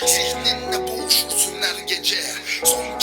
Şehrinle boğuşursun her gece. Son